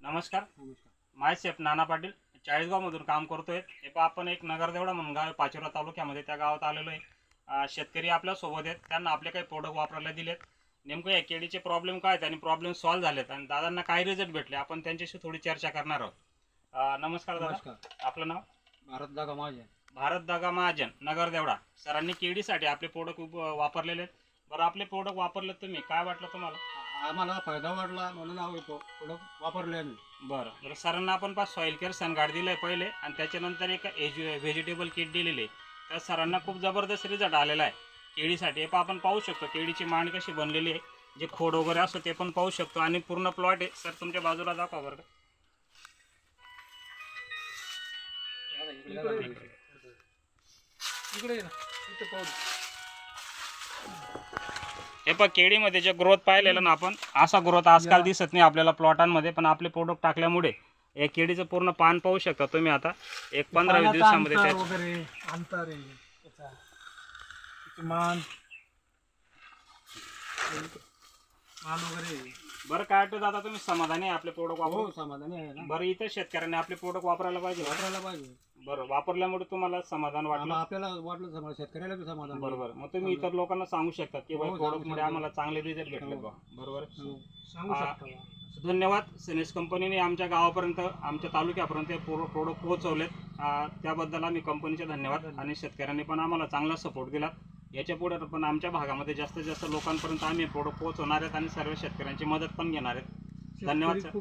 नमस्कार. माय सेफ नाना पाटील चाळीसगावमधून काम करतोय. हे पहा आपण एक नगरदेवडा म्हणून गाव आहे पाचोरा तालुक्यामध्ये त्या गावात आलेलो आहे. शेतकरी आपल्यासोबत आहेत. त्यांना आपले काही प्रोडक्ट वापरायला दिलेत. नेमकं या केळीचे प्रॉब्लेम काय आहेत आणि प्रॉब्लेम सॉल्व्ह झालेत आणि दादांना काय रिझल्ट भेटले आपण त्यांच्याशी थोडी चर्चा करणार आहोत. नमस्कार दादा. नमस्कार. आपलं नाव? भारत दागा माझे भारत दागा महाजन नगरदेवडा. सरांनी केळीसाठी आपले प्रोडक्ट वापरलेले आहेत. बरं आपले प्रोडक्ट वापरले तुम्ही. काय वाटलं तुम्हाला? आम्हाला फायदा वाटला म्हणून आम्ही प्रोडक्ट वापरले आम्ही. बरं. बरं सरांना आपण पाच सॉईल केअर सनगार्ड दिलं आहे पहिले आणि त्याच्यानंतर एक एज व्हेजिटेबल किट दिलेली आहे. त्या सरांना खूप जबरदस्त रिझल्ट आलेला आहे. केळीसाठी हे पण आपण पाहू शकतो. केळीची मांड कशी बनलेली आहे जे खोड वगैरे असतो ते पण पाहू शकतो. आणि पूर्ण प्लॉट आहे. सर तुमच्या बाजूला दाखवा बरं का. इकडे ये ना. इथे पाहू. हे पण केळीमध्ये जे ग्रोथ पाहिलेलं ना आपण असा ग्रोथ आजकाल दिसत नाही आपल्याला प्लॉटांमध्ये पण आपले प्रोडक्ट टाकल्यामुळे या केळीचं पूर्ण पान पाहू शकता तुम्ही आता एक पंधरा दिवसामध्ये त्याचा. मान वगैरे. बरं काय वाटतं दादा तुम्ही समाधानी आहे आपले प्रोडक्ट वापरून? हो समाधानी आहे ना. बरं इतर शेतकऱ्यांनी आपले प्रोडक्ट वापरायला पाहिजे? वापरायला पाहिजे. बरं वापरल्यामुळे तुम्हाला समाधान वाटलं? आम्हाला- आपल्याला वाटलं समाधान शेतकऱ्याला बी समाधान बरोबर. मग तुम्ही इतर लोकांना सांगू शकता की हो, सांगू प्रोडक्टमध्ये शकतो. आम्हाला चांगले रिझल्ट भेटले हो. बा. बरोबर? हो. सांगू आ- शकतो. धन्यवाद. सिनेस कंपनीने आमच्या गावापर्यंत आमच्या तालुक्यापर्यंत प्रोडक्ट पोहोचवलेत. आ, त्याबद्दल आम्ही कंपनीचे धन्यवाद. आणि शेतकऱ्यांनी पण आम्हाला चांगला सपोर्ट दिला याच्यापुढे पण आमच्या भागामध्ये जास्तीत जास्त लोकांपर्यंत आम्ही प्रोडक्ट पोहोचवणार आहेत आणि सर्व शेतकऱ्यांची मदत पण घेणार आहेत धन्यवाद, सर.